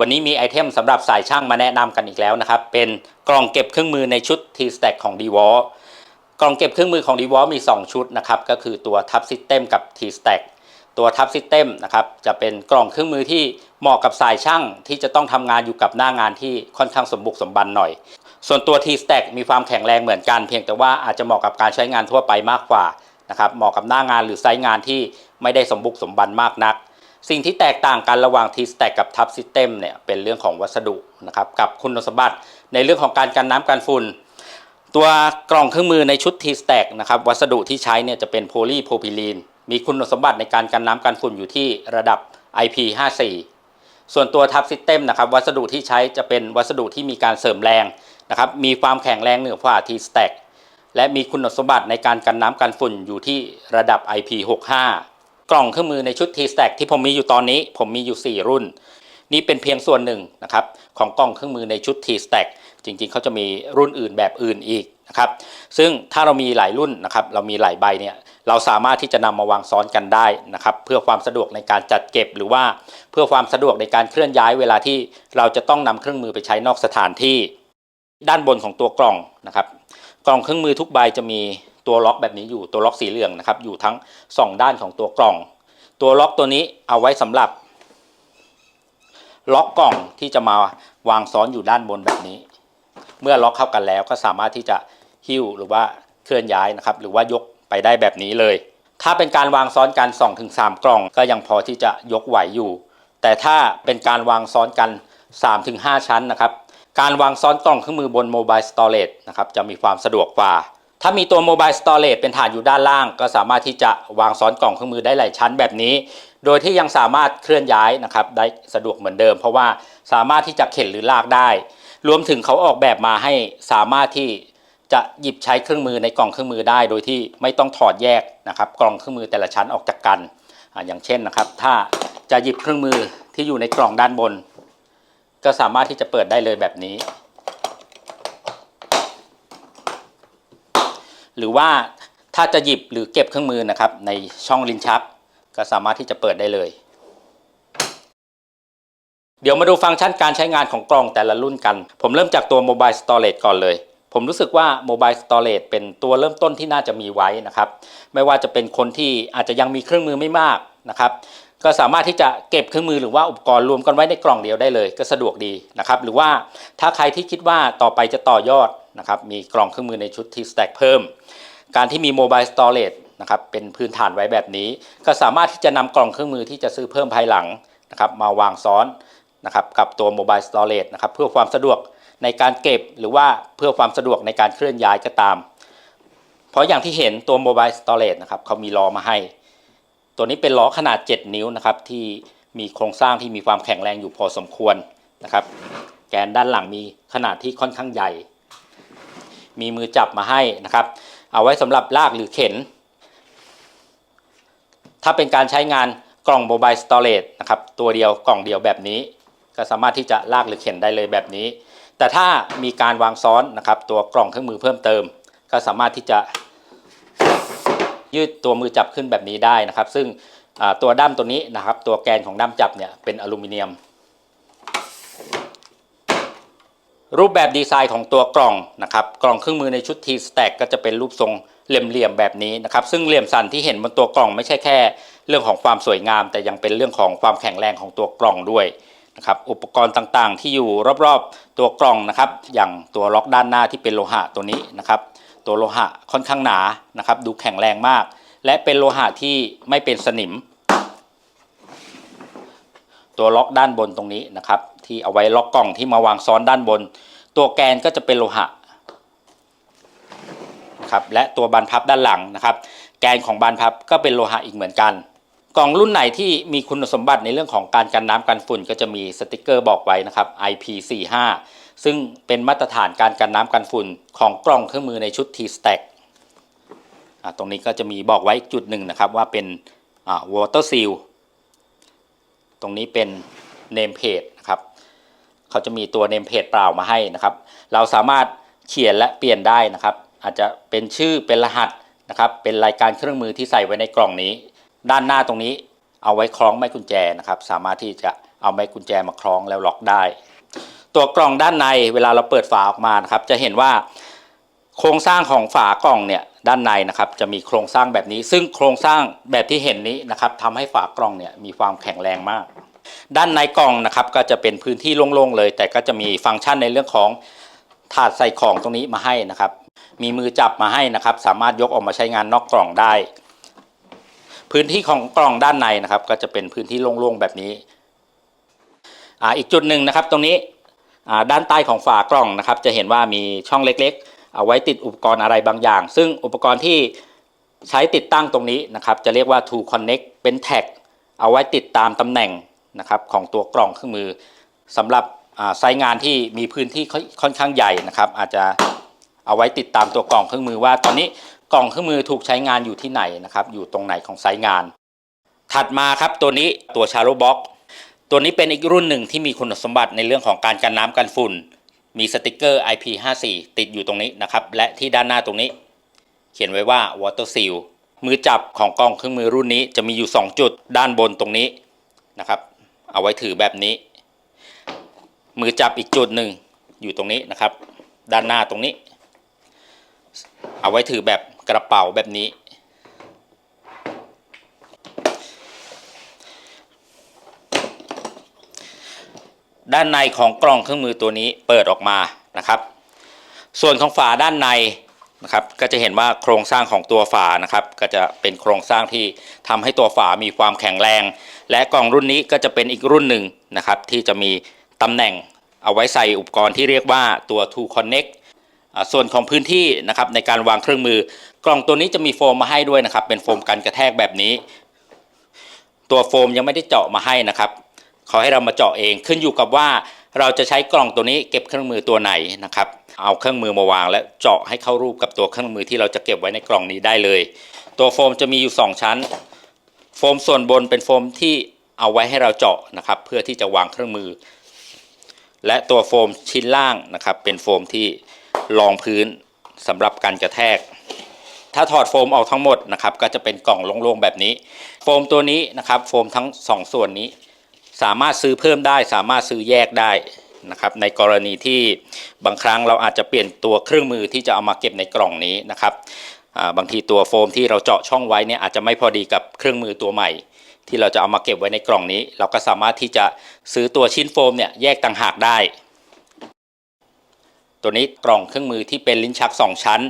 วันนี้มีไอเทมสำหรับสายช่างมาแนะนำกันอีกแล้วนะครับ เป็นกล่องเก็บเครื่องมือในชุด T-Stack ของ d w a l กล่องเก็บเครื่องมือของ d w a l มี 2 ชุดนะครับ ก็คือตัวทับซิสเต็มกับ T-Stack ตัวทับซิสเต็มนะครับ จะเป็นกล่องเครื่องมือที่เหมาะกับสายช่างที่จะต้องทำงานอยู่กับหน้างานที่ค่อนข้างสมบุกสมบันหน่อย ส่วนตัว T-Stack มีความแข็งแรงเหมือนกัน เพียงแต่ว่าอาจจะเหมาะกับการใช้งานทั่วไปมากกว่านะครับ เหมาะกับหน้างานหรือไซต์งานที่ไม่ได้สมบุกสมบันมากนัก สิ่งที่แตกต่างกันระหว่าง T-Stack กับ Top System เนี่ยเป็นเรื่องของวัสดุนะครับกับคุณสมบัติในเรื่องของการกันน้ำกันฝุ่น ตัวกล่องเครื่องมือในชุด T-Stack นะครับวัสดุที่ใช้เนี่ยจะเป็นโพลีโพรพิลีนมีคุณสมบัติในการกันน้ำกันฝุ่นอยู่ที่ระดับ IP54 ส่วนตัว Top System นะครับวัสดุที่ใช้จะเป็นวัสดุที่มีการเสริมแรงนะครับมีความแข็งแรงเหนือกว่า T-Stack และมีคุณสมบัติในการกันน้ำกันฝุ่นอยู่ที่ระดับ IP65 กล่องเครื่องมือในชุด T-Stack ที่ผมมีอยู่ตอนนี้ผมมีอยู่ 4 รุ่น นี่เป็นเพียงส่วนหนึ่งนะครับของกล่องเครื่องมือในชุด T-Stack จริงๆ เขาจะมีรุ่นอื่นแบบอื่นอีกนะครับซึ่งถ้าเรามีหลายรุ่นนะครับเรามีหลายใบเนี่ยเราสามารถที่จะนำมาวางซ้อนกันได้นะครับเพื่อความสะดวกในการจัดเก็บ หรือว่าเพื่อความสะดวกในการเคลื่อนย้ายเวลาที่เราจะต้องนำเครื่องมือไปใช้นอกสถานที่ ด้านบนของตัวกล่องนะครับกล่องเครื่องมือทุกใบจะมี ตัวล็อกแบบนี้อยู่ตัวล็อกสีเหลืองนะครับอยู่ทั้ง 2 ด้านของตัวกล่อง ตัวล็อกตัวนี้เอาไว้สำหรับล็อกกล่องที่จะมาวางซ้อนอยู่ด้านบนแบบนี้ เมื่อล็อกเข้ากันแล้วก็สามารถที่จะหิ้วหรือว่าเคลื่อนย้ายนะครับหรือว่ายกไปได้แบบนี้เลย ถ้าเป็นการวางซ้อนกัน 2-3 กล่อง ก็ยังพอที่จะยกไหวอยู่ แต่ถ้าเป็นการวางซ้อนกัน 3-5 ชั้นนะครับการวางซ้อนกล่องเครื่องมือบน Mobile Storage นะครับจะมีความสะดวกกว่า ถ้ามีตัว Mobile Storage เป็นฐานอยู่ด้านล่าง ก็สามารถที่จะวางซ้อนกล่องเครื่องมือได้หลายชั้นแบบนี้ โดยที่ยังสามารถเคลื่อนย้ายนะครับได้สะดวกเหมือนเดิม เพราะว่าสามารถที่จะเข็นหรือลากได้ รวมถึงเขาออกแบบมาให้สามารถที่จะหยิบใช้เครื่องมือในกล่องเครื่องมือได้ โดยที่ไม่ต้องถอดแยกนะครับกล่องเครื่องมือแต่ละชั้นออกจากกันออย่างเช่นนะครับ ถ้าจะหยิบเครื่องมือที่อยู่ในกล่องด้านบน ก็สามารถที่จะเปิดได้เลยแบบนี้ หรือว่าถ้าจะหยิบหรือเก็บเครื่องมือนะครับ ในช่องลิ้นชัก ก็สามารถที่จะเปิดได้เลย เดี๋ยวมาดูฟังก์ชันการใช้งานของกล่องแต่ละรุ่นกัน ผมเริ่มจากตัว Mobile Storage ก่อนเลย ผมรู้สึกว่า Mobile Storage เป็นตัวเริ่มต้นที่น่าจะมีไว้นะครับ ไม่ว่าจะเป็นคนที่อาจจะยังมีเครื่องมือไม่มากนะครับก็สามารถที่จะเก็บเครื่องมือหรือว่าอุปกรณ์รวมกันไว้ในกล่องเดียวได้เลย ก็สะดวกดีนะครับ หรือว่าถ้าใครที่คิดว่าต่อไปจะต่อยอด นะครับมีกล่องเครื่องมือในชุดที่ Stack เพิ่ม การที่มี Mobile Storage นะครับเป็นพื้นฐานไว้แบบนี้ ก็สามารถที่จะนำกล่องเครื่องมือที่จะซื้อเพิ่มภายหลังนะครับมาวางซ้อนนะครับกับตัว Mobile Storage นะครับเพื่อความสะดวกในการเก็บหรือว่าเพื่อความสะดวกในการเคลื่อนย้ายก็ตาม เพราะอย่างที่เห็นตัว Mobile Storage นะครับเขามีล้อมาให้ ตัวนี้เป็นล้อขนาด 7 นิ้วนะครับที่มีโครงสร้างที่มีความแข็งแรงอยู่พอสมควรนะครับแกนด้านหลังมีขนาดที่ค่อนข้างใหญ่ มีมือจับมาให้นะครับ เอาไว้สำหรับลากหรือเข็น ถ้าเป็นการใช้งานกล่อง Mobile Storage นะครับตัวเดียวกล่องเดียวแบบนี้ ก็สามารถที่จะลากหรือเข็นได้เลยแบบนี้ แต่ถ้ามีการวางซ้อนนะครับตัวกล่องเครื่องมือเพิ่มเติม ก็สามารถที่จะยืดตัวมือจับขึ้นแบบนี้ได้นะครับ ซึ่งตัวด้ามตัวนี้นะครับ ตัวแกนของด้ามจับเนี่ยเป็นอลูมิเนียม รูปแบบดีไซน์ของตัวกล่องนะครับกล่องเครื่องมือในชุด T-Stack ก็จะเป็นรูปทรงเหลี่ยมๆแบบนี้นะครับซึ่งเหลี่ยมสันที่เห็นบนตัวกล่องไม่ใช่แค่ เรื่องของความสวยงาม แต่ยังเป็นเรื่องของความแข็งแรงของตัวกล่องด้วยนะครับอุปกรณ์ต่างๆ ที่อยู่รอบๆตัวกล่องนะครับอย่างตัวล็อกด้านหน้าที่เป็นโลหะตัวนี้นะครับตัวโลหะค่อนข้างหนานะครับดูแข็งแรงมาก และเป็นโลหะที่ไม่เป็นสนิม ตัวล็อกด้านบนตรงนี้นะครับ ที่เอาไว้ล็อกกล่องที่มาวางซ้อนด้านบน ตัวแกนก็จะเป็นโลหะครับและตัวบานพับด้านหลังนะครับ แกนของบานพับก็เป็นโลหะอีกเหมือนกัน กล่องรุ่นไหนที่มีคุณสมบัติในเรื่องของการกันน้ำกันฝุ่น ก็จะมีสติกเกอร์บอกไว้นะครับ IP45 ซึ่งเป็นมาตรฐานการกันน้ำกันฝุ่นของกล่องเครื่องมือในชุด T-Stack ตรงนี้ก็จะมีบอกไว้จุดหนึ่งนะครับว่าเป็น water seal ตรงนี้เป็นเนมเพจนะครับเขาจะมีตัวเนมเพจเปล่ามาให้นะครับ เราสามารถเขียนและเปลี่ยนได้นะครับ อาจจะเป็นชื่อเป็นรหัสนะครับ เป็นรายการเครื่องมือที่ใส่ไว้ในกล่องนี้ ด้านหน้าตรงนี้เอาไว้คล้องไม้กุญแจนะครับ สามารถที่จะเอาไม้กุญแจมาคล้องแล้วล็อกได้ ตัวกล่องด้านในเวลาเราเปิดฝาออกมานะครับ จะเห็นว่า โครงสร้างของฝากล่องเนี่ยด้านในนะครับจะมีโครงสร้างแบบนี้ ซึ่งโครงสร้างแบบที่เห็นนี้นะครับทำให้ฝากล่องเนี่ยมีความแข็งแรงมาก ด้านในกล่องนะครับก็จะเป็นพื้นที่โล่งๆเลย แต่ก็จะมีฟังก์ชันในเรื่องของถาดใส่ของตรงนี้มาให้นะครับ มีมือจับมาให้นะครับ สามารถยกออกมาใช้งานนอกกล่องได้ พื้นที่ของกล่องด้านในนะครับ ก็จะเป็นพื้นที่โล่งๆแบบนี้อ่าอีกจุดหนึ่งนะครับตรงนี้อ่าด้านใต้ของฝากล่องนะครับ จะเห็นว่ามีช่องเล็กๆ เอาไว้ติดอุปกรณ์อะไรบางอย่าง ซึ่งอุปกรณ์ที่ใช้ติดตั้งตรงนี้นะครับ จะเรียกว่า to connect เป็นแท็ก เอาไว้ติดตามตำแหน่งนะครับของตัวกล่องเครื่องมือสำหรับไซต์งานที่มีพื้นที่ค่อนข้างใหญ่นะครับ อาจจะเอาไว้ติดตามตัวกล่องเครื่องมือว่า ตอนนี้กล่องเครื่องมือถูกใช้งานอยู่ที่ไหนนะครับ อยู่ตรงไหนของไซต์งาน ถัดมาครับตัวนี้ตัวชาโลบ็อกตัวนี้เป็นอีกรุ่นหนึ่งที่มีคุณสมบัติในเรื่องของการกันน้ำกันฝุ่น มีสติกเกอร์ IP54 ติดอยู่ตรงนี้นะครับ และที่ด้านหน้าตรงนี้ เขียนไว้ว่า Water Seal มือจับของกล้องเครื่องมือรุ่นนี้จะมีอยู่ 2 จุดด้านบนตรงนี้นะครับ เอาไว้ถือแบบนี้ มือจับอีกจุดหนึ่งอยู่ตรงนี้นะครับ ด้านหน้าตรงนี้ เอาไว้ถือแบบกระเป๋าแบบนี้ ด้านในของกล่องเครื่องมือตัวนี้เปิดออกมานะครับ ส่วนของฝาด้านในนะครับ ก็จะเห็นว่าโครงสร้างของตัวฝานะครับ ก็จะเป็นโครงสร้างที่ทำให้ตัวฝามีความแข็งแรง และกล่องรุ่นนี้ก็จะเป็นอีกรุ่นหนึ่งนะครับ ที่จะมีตำแหน่งเอาไว้ใส่อุปกรณ์ที่เรียกว่าตัว To Connect ส่วนของพื้นที่นะครับในการวางเครื่องมือ กล่องตัวนี้จะมีโฟมมาให้ด้วยนะครับ เป็นโฟมกันกระแทกแบบนี้ ตัวโฟมยังไม่ได้เจาะมาให้นะครับ ขาให้เรามาเจาะเองขึ้นอยู่กับว่าเราจะใช้กล่องตัวนี้เก็บเครื่องมือตัวไหนนะครับ เอาเครื่องมือมาวาง และเจาะให้เข้ารูปกับตัวเครื่องมือที่เราจะเก็บไว้ในกล่องนี้ได้เลย ตัวโฟมจะมีอยู่ 2 ชั้น โฟมส่วนบนเป็นโฟมที่เอาไว้ให้เราเจาะนะครับ เพื่อที่จะวางเครื่องมือ และตัวโฟมชิ้นล่างนะครับ เป็นโฟมที่รองพื้นสำหรับการกระแทก ถ้าถอดโฟมออกทั้งหมดนะครับ ก็จะเป็นกล่องโล่งๆแบบนี้ โฟมตัวนี้นะครับ โฟมทั้งสองส่วนนี้ สามารถซื้อเพิ่มได้ สามารถซื้อแยกได้นะครับในกรณีที่บางครั้งเราอาจจะเปลี่ยนตัวเครื่องมือที่จะเอามาเก็บในกล่องนี้นะครับบางทีตัวโฟมที่เราเจาะช่องไว้เนี่ยอาจจะไม่พอดีกับเครื่องมือตัวใหม่ ที่เราจะเอามาเก็บไว้ในกล่องนี้ เราก็สามารถที่จะซื้อตัวชิ้นโฟมเนี่ยแยกต่างหากได้ ตัวนี้กล่องเครื่องมือที่เป็นลิ้นชัก 2 ชั้น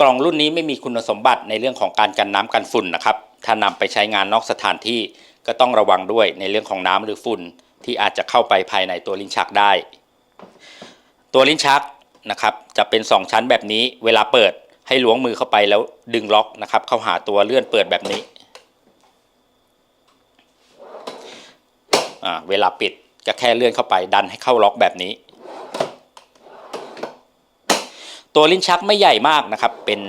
กล่องรุ่นนี้ไม่มีคุณสมบัติในเรื่องของการกันน้ำกันฝุ่นนะครับถ้านำไปใช้งานนอกสถานที่ ก็ต้องระวังด้วยในเรื่องของน้ำหรือฝุ่นที่อาจจะเข้าไปภายในตัวลิ้นชักได้ ตัวลิ้นชักนะครับจะเป็น 2 ชั้นแบบนี้ เวลาเปิดให้ล้วงมือเข้าไปแล้วดึงล็อกนะครับเข้าหาตัวเลื่อนเปิดแบบนี้ เวลาปิดก็แค่เลื่อนเข้าไปดันให้เข้าล็อกแบบนี้ ตัวลิ้นชักไม่ใหญ่มากนะครับ เป็น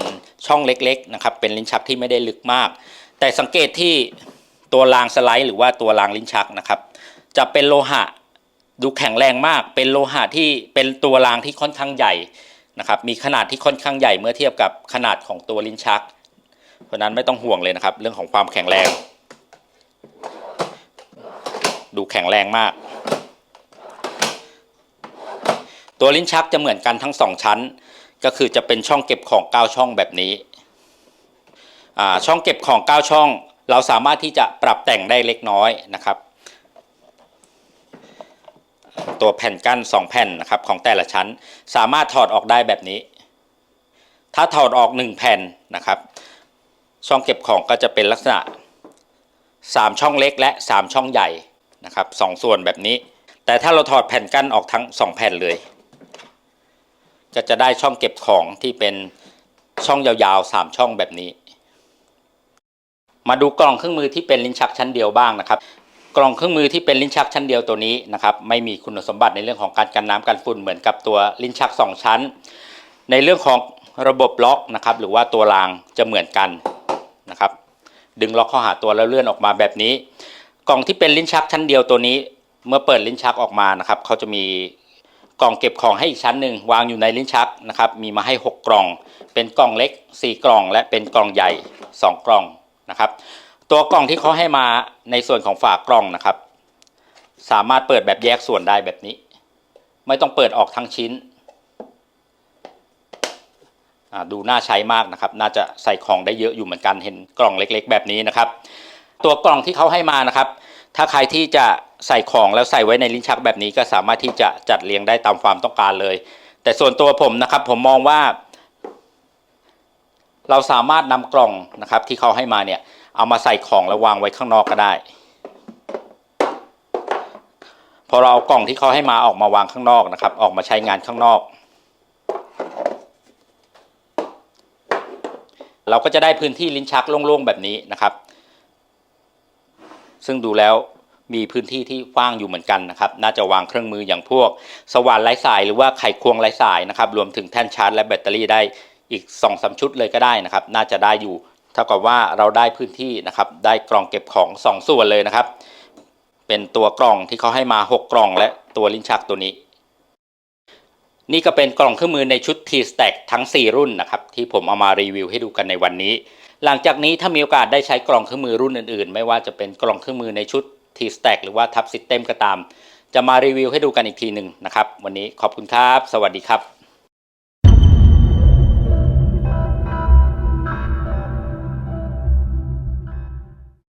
ช่องเล็กๆนะครับ เป็นลิ้นชักที่ไม่ได้ลึกมาก แต่สังเกตที่ ตัวรางสไลด์ หรือว่าตัวรางลิ้นชักนะครับ จะเป็นโลหะดูแข็งแรงมาก เป็นโลหะที่เป็นตัวรางที่ค่อนข้างใหญ่นะครับ มีขนาดที่ค่อนข้างใหญ่เมื่อเทียบกับขนาดของตัวลิ้นชัก เพราะนั้นไม่ต้องห่วงเลยนะครับ เรื่องของความแข็งแรง ดูแข็งแรงมาก ตัวลิ้นชักจะเหมือนกันทั้งสองชั้น ก็คือจะเป็นช่องเก็บของ 9 ช่องแบบนี้อ่าช่องเก็บของ 9 ช่อง เราสามารถที่จะปรับแต่งได้เล็กน้อยนะครับ ตัวแผ่นกั้น 2 แผ่นนะครับของแต่ละชั้น สามารถถอดออกได้แบบนี้ ถ้าถอดออก 1 แผ่นนะครับ ช่องเก็บของก็จะเป็นลักษณะ 3 ช่องเล็กและ 3 ช่องใหญ่นะครับสองส่วนแบบนี้ แต่ถ้าเราถอดแผ่นกั้นออกทั้ง 2 แผ่นเลย ก็จะได้ช่องเก็บของที่เป็นช่องยาวๆ 3 ช่องแบบนี้ มาดูกล่องเครื่องมือที่เป็นลิ้นชักชั้นเดียวบ้างนะครับ กล่องเครื่องมือที่เป็นลิ้นชักชั้นเดียวตัวนี้นะครับไม่มีคุณสมบัติในเรื่องของการกันน้ำกันฝุ่นเหมือนกับตัวลิ้นชัก 2 ชั้น ในเรื่องของระบบล็อกนะครับหรือว่าตัวรางจะเหมือนกันนะครับดึงล็อกเข้าหาตัวแล้วเลื่อนออกมาแบบนี้ กล่องที่เป็นลิ้นชักชั้นเดียวตัวนี้ เมื่อเปิดลิ้นชักออกมานะครับเขาจะมีกล่องเก็บของให้อีกชั้นหนึ่งวางอยู่ในลิ้นชักนะครับมีมาให้ 6 กล่อง เป็นกล่องเล็ก 4 กล่อง และเป็นกล่องใหญ่ 2 กล่อง นะครับ ตัวกล่องที่เขาให้มาในส่วนของฝากล่องนะครับ สามารถเปิดแบบแยกส่วนได้แบบนี้ ไม่ต้องเปิดออกทั้งชิ้นดูน่าใช้มากนะครับ น่าจะใส่ของได้เยอะอยู่เหมือนกันเห็นกล่องเล็ก ๆ แบบนี้นะครับ ตัวกล่องที่เขาให้มานะครับ ถ้าใครที่จะใส่ของแล้วใส่ไว้ในลิ้นชักแบบนี้ก็สามารถที่จะจัดเรียงได้ตามความต้องการเลย แต่ส่วนตัวผมนะครับ ผมมองว่า เราสามารถนำกล่องนะครับที่เขาให้มาเนี่ยเอามาใส่ของแล้ววางไว้ข้างนอกก็ได้ พอเราเอากล่องที่เขาให้มาออกมาวางข้างนอกนะครับ ออกมาใช้งานข้างนอก เราก็จะได้พื้นที่ลิ้นชักโล่งๆแบบนี้นะครับ ซึ่งดูแล้วมีพื้นที่ที่กว้างอยู่เหมือนกันนะครับ น่าจะวางเครื่องมืออย่างพวก สว่านไร้สายหรือว่าไขควงไร้สายนะครับ รวมถึงแท่นชาร์จและแบตเตอรี่ได้ อีก2อสชุดเลยก็ได้นะครับ น่าจะได้อยู่ เท่ากับว่าเราได้พื้นที่นะครับ ได้กล่องเก็บของ2ส่วนเลยนะครับ เป็นตัวกล่องที่เขาให้มา 6 กล่องและตัวลิ้นชักตัวนี้ นี่ก็เป็นกล่องเครื่องมือในชุด T-Stack ทั้ง 4 รุ่นนะครับที่ผมเอามารีวิวให้ดูกันในวันนี้ หลังจากนี้ถ้ามีโอกาสได้ใช้กล่องเครื่องมือรุ่นอื่นๆ ไม่ว่าจะเป็นกล่องเครื่องมือในชุด T-Stack หรือว่าทับ System ก็ตาม จะมารีวิวให้ดูกันอีกทีหนึ่งนะครับ วันนี้ขอบคุณครับ สวัสดีครับ